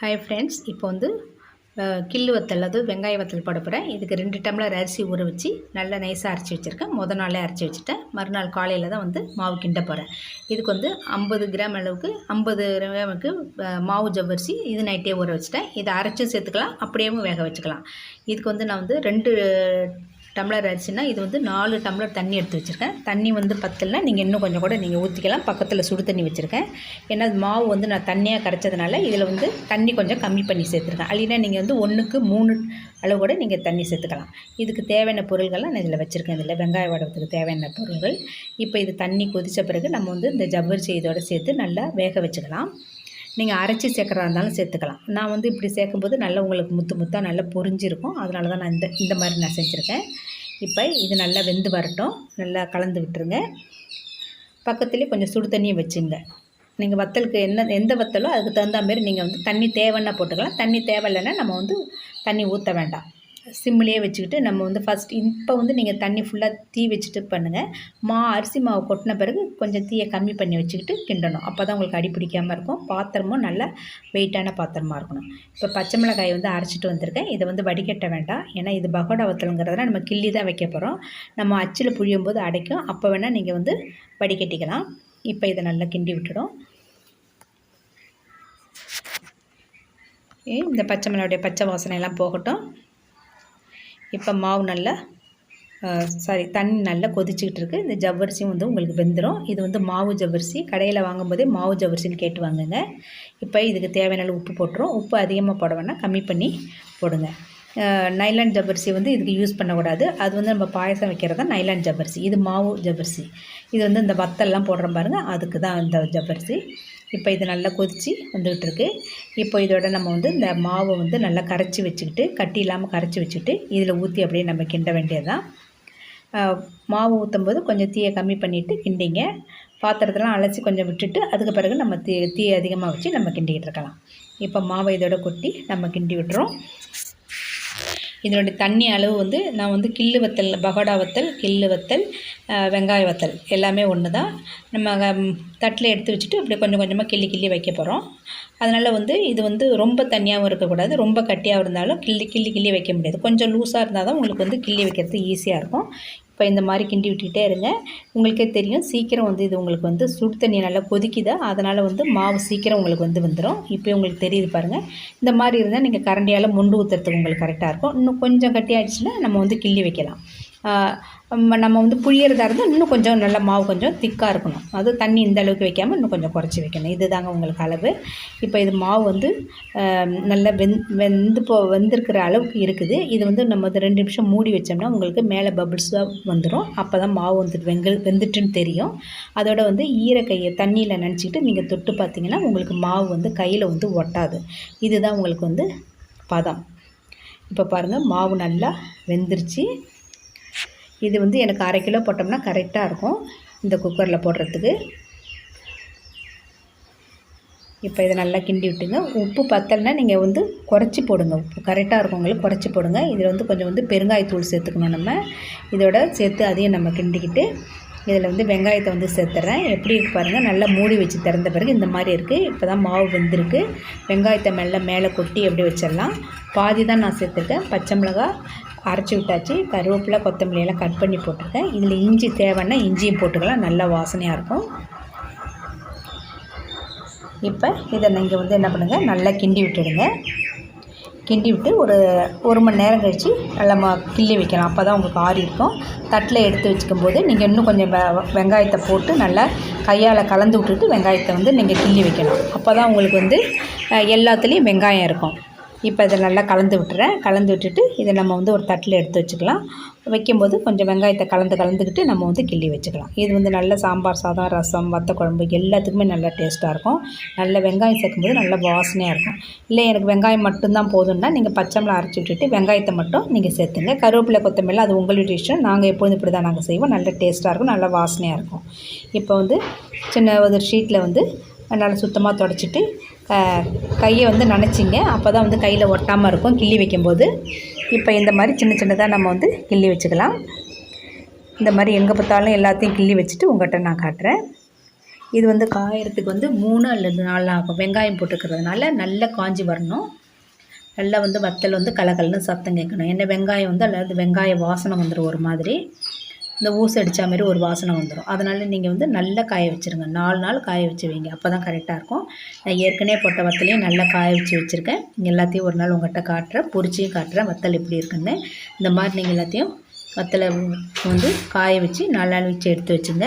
Hi friends இப்போ வந்து கில்லு வத்தல் அது வெங்காய வத்தல் போட போகிறேன் இதுக்கு ரெண்டு டம்ளர் அரிசி ஊற வச்சு நல்லா நைஸாக அரைச்சி வச்சுருக்கேன். முத நாளே அரைச்சி வச்சுட்டேன். மறுநாள் காலையில் தான் வந்து மாவு கிண்ட போகிறேன் இதுக்கு வந்து ஐம்பது கிராம் அளவுக்கு ஐம்பது கிராமுக்கு மாவு ஜவ்வரிசி இது நைட்டே ஊற வச்சுட்டேன். இதை அரைச்சும் சேர்த்துக்கலாம் அப்படியேவும் வேக வச்சுக்கலாம். இதுக்கு வந்து நான் வந்து ரெண்டு டம்ளர் அரிசினா இது வந்து நாலு டம்ளர் தண்ணி எடுத்து வச்சுருக்கேன். தண்ணி வந்து பத்தலைனா நீங்கள் இன்னும் கொஞ்சம் கூட நீங்கள் ஊற்றிக்கலாம் பக்கத்தில் சுடு தண்ணி வச்சுருக்கேன். ஏன்னா அது மாவு வந்து நான் தண்ணியாக கரைச்சதுனால இதில் வந்து தண்ணி கொஞ்சம் கம்மி பண்ணி சேர்த்துருக்கேன். அல்லினா நீங்கள் வந்து ஒன்றுக்கு மூணு அளவு கூட நீங்கள் தண்ணி சேர்த்துக்கலாம். இதுக்கு தேவையான பொருள்கள்லாம் நான் இதில் வச்சுருக்கேன். இதில் வெங்காய வடத்துக்கு தேவையான பொருள்கள். இப்போ இது தண்ணி கொதித்த பிறகு நம்ம வந்து இந்த ஜவ்வரிசி இதோட சேர்த்து நல்லா வேக வச்சுக்கலாம். நீங்கள் அரைச்சி சேர்க்குறதா இருந்தாலும் சேர்த்துக்கலாம். நான் வந்து இப்படி சேர்க்கும்போது நல்லா உங்களுக்கு முத்து முத்தாக நல்லா பொரிஞ்சிருக்கும். அதனால தான் நான் இந்த இந்த மாதிரி நான் செஞ்சுருக்கேன். இப்போ இது நல்லா வெந்து வரட்டும். நல்லா கலந்து விட்டுருங்க. பக்கத்துலேயே கொஞ்சம் சுடு தண்ணியை வச்சுங்க. நீங்கள் வத்தலுக்கு என்ன எந்த வத்தலோ அதுக்கு தகுந்த மாதிரி நீங்கள் வந்து தண்ணி தேவைன்னா போட்டுக்கலாம். தண்ணி தேவையில்லைன்னா நம்ம வந்து தண்ணி ஊற்ற வேண்டாம். சிம்மிலேயே வச்சுக்கிட்டு நம்ம வந்து ஃபஸ்ட் இப்போ வந்து நீங்கள் தண்ணி ஃபுல்லாக தீ வச்சுட்டு பண்ணுங்கள் மா அரிசி மாவு கொட்டின பிறகு கொஞ்சம் தீயை கம்மி பண்ணி வச்சுக்கிட்டு கிண்டணும். அப்போ தான் உங்களுக்கு அடி பிடிக்காமல் இருக்கும். பாத்திரமும் நல்லா வெயிட்டான பாத்திரமாக இருக்கணும். இப்போ பச்சை மிளகாய் வந்து அரைச்சிட்டு வந்திருக்கேன். இதை வந்து வடிகட்ட வேண்டாம். ஏன்னா இது பகோடா வத்தலுங்கிறதுனால நம்ம கிள்ளி தான் வைக்க போகிறோம் நம்ம அச்சில் புழியும் போது அடைக்கும். அப்போ வேணால் நீங்கள் வந்து வடிகட்டிக்கலாம். இப்போ இதை நல்லா கிண்டி விட்டுடும். ஏ, இந்த பச்சை மிளகாடைய பச்சை வாசனை எல்லாம் போகட்டும். இப்போ மாவு நல்லா சாரி தண்ணி நல்லா கொதிச்சுக்கிட்டு இருக்குது இந்த ஜவ்வரிசியும் வந்து உங்களுக்கு வெந்துடும் இது வந்து மாவு ஜவ்வரிசி. கடையில் வாங்கும்போதே மாவு ஜவ்வரிசின்னு கேட்டு வாங்குங்க. இப்போ இதுக்கு தேவையான உப்பு போட்டுரும். உப்பு அதிகமாக போட வேணாம் கம்மி பண்ணி போடுங்க. நைலான் ஜவ்வரிசி வந்து இதுக்கு யூஸ் பண்ணக்கூடாது. அது வந்து நம்ம பாயசம் வைக்கிறது தான் நைலான் ஜவ்வரிசி. இது மாவு ஜவ்வரிசி. இது வந்து இந்த வத்தல்லாம் போடுறோம் பாருங்கள் அதுக்கு தான் இந்த ஜவ்வரிசி. இப்போ இது நல்லா கொதித்து வந்துக்கிட்டு இருக்கு இப்போ இதோட நம்ம வந்து இந்த மாவை வந்து நல்லா கரைச்சி வச்சுக்கிட்டு கட்டி இல்லாமல் கரைச்சி வச்சுக்கிட்டு இதில் ஊற்றி அப்படியே நம்ம கிண்ட வேண்டியதுதான். தான் மாவு ஊற்றும் போது கொஞ்சம் தீயை கம்மி பண்ணிவிட்டு கிண்டிங்க. பாத்திரத்தெல்லாம் அலசி கொஞ்சம் விட்டுட்டு அதுக்கு பிறகு நம்ம தீ தீயை அதிகமாக வச்சு நம்ம கிண்டிக்கிட்டு இருக்கலாம். இப்போ மாவை இதோட கொட்டி நம்ம கிண்டி விட்டுறோம். இதனுடைய தண்ணி அளவு வந்து நான் வந்து கிள்ளு வத்தல் பகோடா வத்தல் கில்லு வத்தல் வெங்காய வத்தல் எல்லாமே ஒன்று தான். நம்ம தட்டில் எடுத்து வச்சுட்டு அப்படியே கொஞ்சம் கொஞ்சமாக கிள்ளி கிள்ளி வைக்க போகிறோம் அதனால் வந்து இது வந்து ரொம்ப தண்ணியாகவும் இருக்கக்கூடாது. ரொம்ப கட்டியாக இருந்தாலும் கிள்ளி கிள்ளி கிள்ளி வைக்க முடியாது. கொஞ்சம் லூஸாக இருந்தால் தான் உங்களுக்கு வந்து கிள்ளி வைக்கிறது ஈஸியாக இருக்கும். இப்போ இந்த மாதிரி கிண்டி விட்டுக்கிட்டே இருங்க. உங்களுக்கே தெரியும் சீக்கிரம் வந்து இது உங்களுக்கு வந்து சுடு தண்ணி நல்லா கொதிக்குது? அதனால் வந்து மாவு சீக்கிரம் உங்களுக்கு வந்து வந்துடும் இப்போ உங்களுக்கு தெரியுது பாருங்கள் இந்த மாதிரி இருந்தால் நீங்கள் கரண்டியால் முண்டு ஊற்றுறதுக்கு உங்களுக்கு கரெக்டாக இருக்கும். இன்னும் கொஞ்சம் கட்டியாயிடுச்சுன்னா நம்ம வந்து கிள்ளி வைக்கலாம். நம்ம வந்து புளியறதா இருந்தால் இன்னும் கொஞ்சம் நல்ல மாவு கொஞ்சம் திக்காக இருக்கணும். அது தண்ணி இந்த அளவுக்கு வைக்காமல் இன்னும் கொஞ்சம் குறைச்சி வைக்கணும். இதுதாங்க உங்களுக்கு அளவு. இப்போ இது மாவு வந்து நல்லா வெந் வெந்து போ வெந்திருக்கிற அளவுக்கு இருக்குது. இது வந்து நம்ம வந்து ரெண்டு நிமிஷம் மூடி வச்சோம்னா உங்களுக்கு மேலே பபிள்ஸாக வந்துடும் அப்போ தான் மாவு வந்துட்டு வெங்கல் வெந்துட்டுன்னு தெரியும். அதோட வந்து ஈரக்கையை தண்ணியில் நினச்சிக்கிட்டு நீங்கள் தொட்டு பார்த்தீங்கன்னா உங்களுக்கு மாவு வந்து கையில் வந்து ஒட்டாது. இதுதான் உங்களுக்கு வந்து பதம். இப்போ பாருங்கள் மாவு நல்லா வெந்துருச்சு. இது வந்து எனக்கு அரை கிலோ போட்டோம்னா கரெக்டாக இருக்கும். இந்த குக்கரில் போடுறதுக்கு. இப்போ இதை நல்லா கிண்டி விட்டுங்க. உப்பு பத்தலைன்னா நீங்கள் வந்து குறைச்சி போடுங்க. உப்பு கரெக்டாக இருக்கும் உங்களுக்கு குறைச்சி போடுங்க. இதில் வந்து கொஞ்சம் வந்து பெருங்காயத்தூள் சேர்த்துக்கணும் நம்ம. இதோட சேர்த்து அதையும் நம்ம கிண்டிக்கிட்டு இதில் வந்து வெங்காயத்தை வந்து சேர்த்துறேன். எப்படி இருக்கு பாருங்கள் நல்லா மூடி வச்சு திறந்த பிறகு இந்த மாதிரி இருக்குது இப்போ தான் மாவு வெந்திருக்கு. வெங்காயத்தை மெல்ல மேலே கொட்டி எப்படி வச்சிடலாம்? பாதி தான் நான் சேர்த்துருக்கேன் பச்சை மிளகா அரைச்சி விட்டாச்சு. கருவேப்பிலை கொத்தமல்லி எல்லாம் கட் பண்ணி போட்டிருக்கேன். இதில் இஞ்சி தேவைன்னா இஞ்சியும் போட்டுக்கலாம். நல்லா வாசனையாக இருக்கும். இப்போ இதை நீங்கள் வந்து என்ன பண்ணுங்கள் நல்லா கிண்டி விட்டுடுங்க. கிண்டி விட்டு ஒரு ஒரு மணி நேரம் கழித்து நல்லா கிள்ளி வைக்கலாம். அப்போ தான் உங்களுக்கு ஆறி இருக்கும். தட்டில் எடுத்து வச்சுக்கும் போது நீங்கள் இன்னும் கொஞ்சம் வெ வெங்காயத்தை போட்டு நல்லா கையால் கலந்து விட்டுட்டு வெங்காயத்தை வந்து நீங்கள் கிள்ளி வைக்கணும் அப்போ தான் உங்களுக்கு வந்து எல்லாத்துலேயும் வெங்காயம் இருக்கும். இப்போ இதை நல்லா கலந்து விட்டுறேன். கலந்து விட்டுட்டு இதை நம்ம வந்து ஒரு தட்டில் எடுத்து வச்சுக்கலாம். வைக்கும்போது கொஞ்சம் வெங்காயத்தை கலந்து கலந்துக்கிட்டு நம்ம வந்து கிள்ளி வச்சுக்கலாம். இது வந்து நல்ல சாம்பார் சாதம் ரசம் வத்த குழம்பு எல்லாத்துக்குமே நல்லா டேஸ்ட்டாக இருக்கும். நல்ல வெங்காயம் சேர்க்கும்போது நல்ல வாசனையாக இருக்கும். இல்லை எனக்கு வெங்காயம் மட்டும்தான் போதும்னா நீங்கள் பச்சை மிளகா அரைச்சி விட்டுட்டு வெங்காயத்தை மட்டும் நீங்கள் சேர்த்துங்க. கருவேப்பிலை கொத்தமல்லி அது உங்களுடைய இஷ்டம். நாங்கள் எப்போதும் இப்படி தான் நாங்கள் செய்வோம். நல்ல டேஸ்ட்டாக இருக்கும் நல்ல வாசனையாக இருக்கும். இப்போ வந்து சின்ன ஒரு ஷீட்டில் வந்து நல்லா சுத்தமாக தொடச்சிட்டு கையை வந்து நினச்சிங்க. அப்போ தான் வந்து கையில் ஒட்டாமல் இருக்கும். கிள்ளி வைக்கும்போது இப்போ இந்த மாதிரி சின்ன சின்னதாக நம்ம வந்து கிள்ளி வச்சுக்கலாம். இந்த மாதிரி எங்கே பார்த்தாலும் எல்லாத்தையும் கிள்ளி வச்சுட்டு உங்கள்கிட்ட நான் காட்டுறேன். இது வந்து காயறதுக்கு வந்து மூணு அல்லது நாலு ஆகும். வெங்காயம் போட்டுக்கிறதுனால நல்லா காஞ்சி வரணும். நல்லா வந்து வத்தல் வந்து கலகலன்னு சத்தம் கேட்கணும். ஏன்னா வெங்காயம் வந்து அல்லது வெங்காய வாசனை வந்துடும் ஒரு மாதிரி. இந்த ஊசி அடித்த மாதிரி ஒரு வாசனை வந்துடும் அதனால் நீங்கள் வந்து நல்லா காய வச்சுருங்க. நாலு நாள் காய வச்சு வைங்க. அப்போ தான் கரெக்டாக இருக்கும். நான் ஏற்கனவே போட்ட வத்தலையும் நல்லா காய வச்சு வச்சுருக்கேன். எல்லாத்தையும் ஒரு நாள் உங்கள்கிட்ட காட்டுறேன். பொறிச்சியும் காட்டுறேன். வத்தல் எப்படி இருக்குன்னு. இந்த மாதிரி நீங்கள் எல்லாத்தையும் வத்தலை வந்து காய வச்சு நாலு நாள் வச்சு எடுத்து வச்சுங்க.